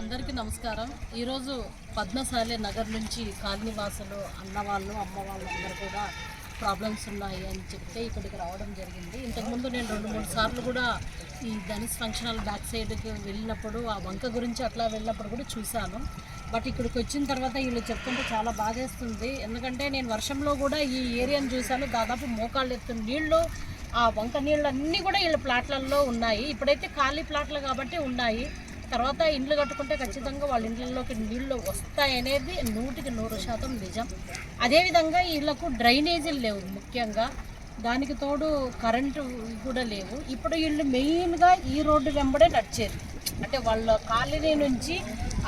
అందరికీ నమస్కారం. ఈరోజు పద్మశాలి నగర్ నుంచి కాలనీవాసులు అన్నవాళ్ళు అమ్మవాళ్ళు అందరూ కూడా ప్రాబ్లమ్స్ ఉన్నాయి అని చెప్తే ఇక్కడికి రావడం జరిగింది. ఇంతకుముందు నేను రెండు మూడు సార్లు కూడా ఈ ధనుష్ ఫంక్షన్ హాల్ బ్యాక్ సైడ్కి వెళ్ళినప్పుడు ఆ వంక గురించి అట్లా వెళ్ళినప్పుడు కూడా చూశాను. బట్ ఇక్కడికి వచ్చిన తర్వాత వీళ్ళు చెప్తుంటే చాలా బాధేస్తుంది. ఎందుకంటే నేను వర్షంలో కూడా ఈ ఏరియాను చూశాను. దాదాపు మోకాళ్ళు ఎత్తున్న నీళ్ళు ఆ వంక నీళ్ళన్నీ కూడా వీళ్ళ ప్లాట్లలో ఉన్నాయి. ఇప్పుడైతే ఖాళీ ప్లాట్లు కాబట్టి ఉన్నాయి. తర్వాత ఇండ్లు కట్టుకుంటే ఖచ్చితంగా వాళ్ళ ఇండ్లలోకి నీళ్ళు వస్తాయనేది నూటికి నూరు శాతం నిజం. అదేవిధంగా వీళ్ళకు డ్రైనేజీలు లేవు ముఖ్యంగా. దానికి తోడు కరెంటు కూడా లేవు. ఇప్పుడు వీళ్ళు మెయిన్గా ఈ రోడ్డు వెంబడే నడిచేది అంటే వాళ్ళ కాలనీ నుంచి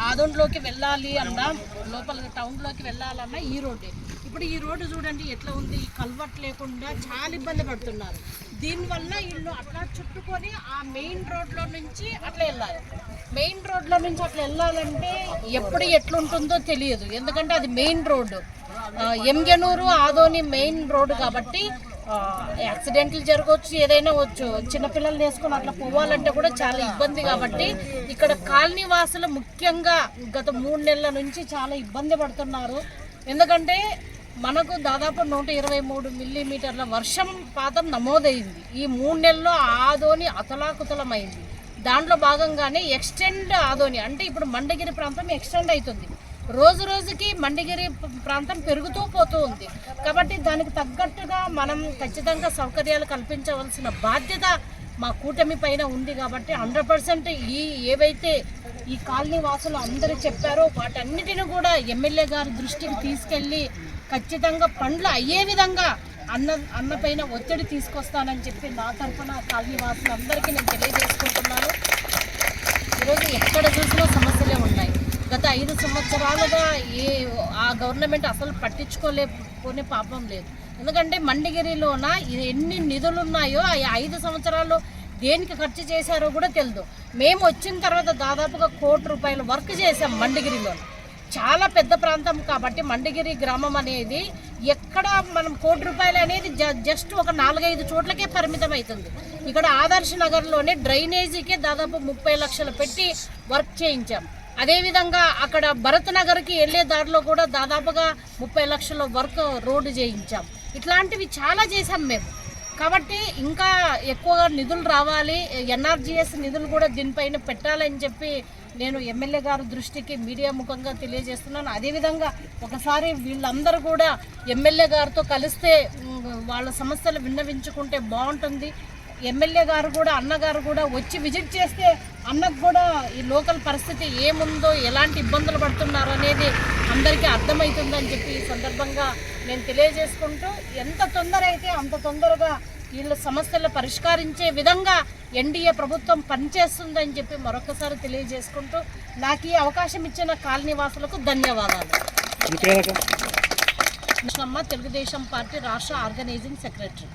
ఆదోంట్లోకి వెళ్ళాలి అన్నా లోపల టౌన్లోకి వెళ్ళాలన్నా ఈ రోడ్డే. ఇప్పుడు ఈ రోడ్డు చూడండి ఎట్లా ఉంది? ఈ కల్వర్ట్ లేకుండా చాలా ఇబ్బంది పడుతున్నారు. దీనివల్ల వీళ్ళు అట్లా చుట్టుకొని ఆ మెయిన్ రోడ్లో నుంచి అట్లా వెళ్ళాలి. మెయిన్ రోడ్లో నుంచి అట్లా వెళ్ళాలంటే ఎప్పుడు ఎట్లుంటుందో తెలియదు. ఎందుకంటే అది మెయిన్ రోడ్డు. ఆ, ఎంగెనూరు ఆదోని మెయిన్ రోడ్డు కాబట్టి యాక్సిడెంట్లు జరగవచ్చు ఏదైనా వచ్చు చిన్నపిల్లల్ని వేసుకొని అట్లా పోవాలంటే కూడా చాలా ఇబ్బంది కాబట్టి ఇక్కడ కాలనీ వాసులు ముఖ్యంగా గత మూడు నెలల నుంచి చాలా ఇబ్బంది పడుతున్నారు. ఎందుకంటే మనకు దాదాపు నూట ఇరవై మూడు మిల్లీమీటర్ల వర్షం పాతం నమోదైంది. ఈ మూడు నెలల్లో ఆదోని అతలాకుతలమైంది. దాంట్లో భాగంగానే ఎక్స్టెండ్ ఆదోని అంటే ఇప్పుడు మండగిరి ప్రాంతం ఎక్స్టెండ్ అవుతుంది రోజు రోజుకి మండగిరి ప్రాంతం పెరుగుతూ పోతూ ఉంది. కాబట్టి దానికి తగ్గట్టుగా మనం ఖచ్చితంగా సౌకర్యాలు కల్పించవలసిన బాధ్యత మా కూటమి పైన ఉంది కాబట్టి హండ్రెడ్ పర్సెంట్ ఈ ఏవైతే ఈ కాలనీ వాసులు అందరూ చెప్పారో వాటన్నిటిని కూడా ఎమ్మెల్యే గారి దృష్టికి తీసుకెళ్ళి ఖచ్చితంగా పండ్లు అయ్యే విధంగా అన్న అన్న పైన ఒత్తిడి తీసుకొస్తానని చెప్పి నా తరఫున కాలనీ వాసులందరికీ నేను తెలియజేసుకుంటున్నాను. ఈరోజు ఎక్కడ చూసినా సమస్యలే ఉన్నాయి. గత ఐదు సంవత్సరాలుగా ఏ ఆ గవర్నమెంట్ అసలు పట్టించుకోలేకపోనే పాపం లేదు. ఎందుకంటే మండిగిరిలోన ఇది ఎన్ని నిధులు ఉన్నాయో ఆ ఐదు సంవత్సరాలు దేనికి ఖర్చు చేశారో కూడా తెలియదు మేము వచ్చిన తర్వాత దాదాపుగా కోటి రూపాయల వర్క్ చేసాం మండిగిరిలో. చాలా పెద్ద ప్రాంతం కాబట్టి మండగిరి గ్రామం అనేది ఎక్కడ మనం కోటి రూపాయలు అనేది జ- జస్ట్ ఒక నాలుగైదు చోట్లకే పరిమితం అవుతుంది ఇక్కడ ఆదర్శ నగర్లోనే డ్రైనేజీకే దాదాపు ముప్పై లక్షలు పెట్టి వర్క్ చేయించాం. అదేవిధంగా అక్కడ భరత్ నగర్కి వెళ్ళే దారిలో కూడా దాదాపుగా ముప్పై లక్షల వర్క్ రోడ్డు చేయించాం. ఇట్లాంటివి చాలా చేసాం మేము. కాబట్టి ఇంకా ఎక్కువగా నిధులు రావాలి. ఎన్ఆర్జీఎస్ నిధులు కూడా దీనిపైన పెట్టాలని చెప్పి నేను ఎమ్మెల్యే గారి దృష్టికి మీడియా ముఖంగా తెలియజేస్తున్నాను. అదేవిధంగా ఒకసారి వీళ్ళందరూ కూడా ఎమ్మెల్యే గారితో కలిస్తే వాళ్ళ సమస్యలు విన్నవించుకుంటే బాగుంటుంది. ఎమ్మెల్యే గారు కూడా అన్నగారు కూడా వచ్చి విజిట్ చేస్తే అన్నకు కూడా ఈ లోకల్ పరిస్థితి ఏముందో ఎలాంటి ఇబ్బందులు పడుతున్నారు అనేది అందరికీ అర్థమవుతుందని చెప్పి ఈ సందర్భంగా నేను తెలియజేసుకుంటూ ఎంత తొందర అయితే అంత తొందరగా వీళ్ళ సమస్యలు పరిష్కరించే విధంగా ఎన్డీఏ ప్రభుత్వం పనిచేస్తుందని చెప్పి మరొకసారి తెలియజేసుకుంటూ నాకు ఈ అవకాశం ఇచ్చిన కాలనీ వాసులకు ధన్యవాదాలు. తెలుగుదేశం పార్టీ రాష్ట్ర ఆర్గనైజింగ్ సెక్రటరీ.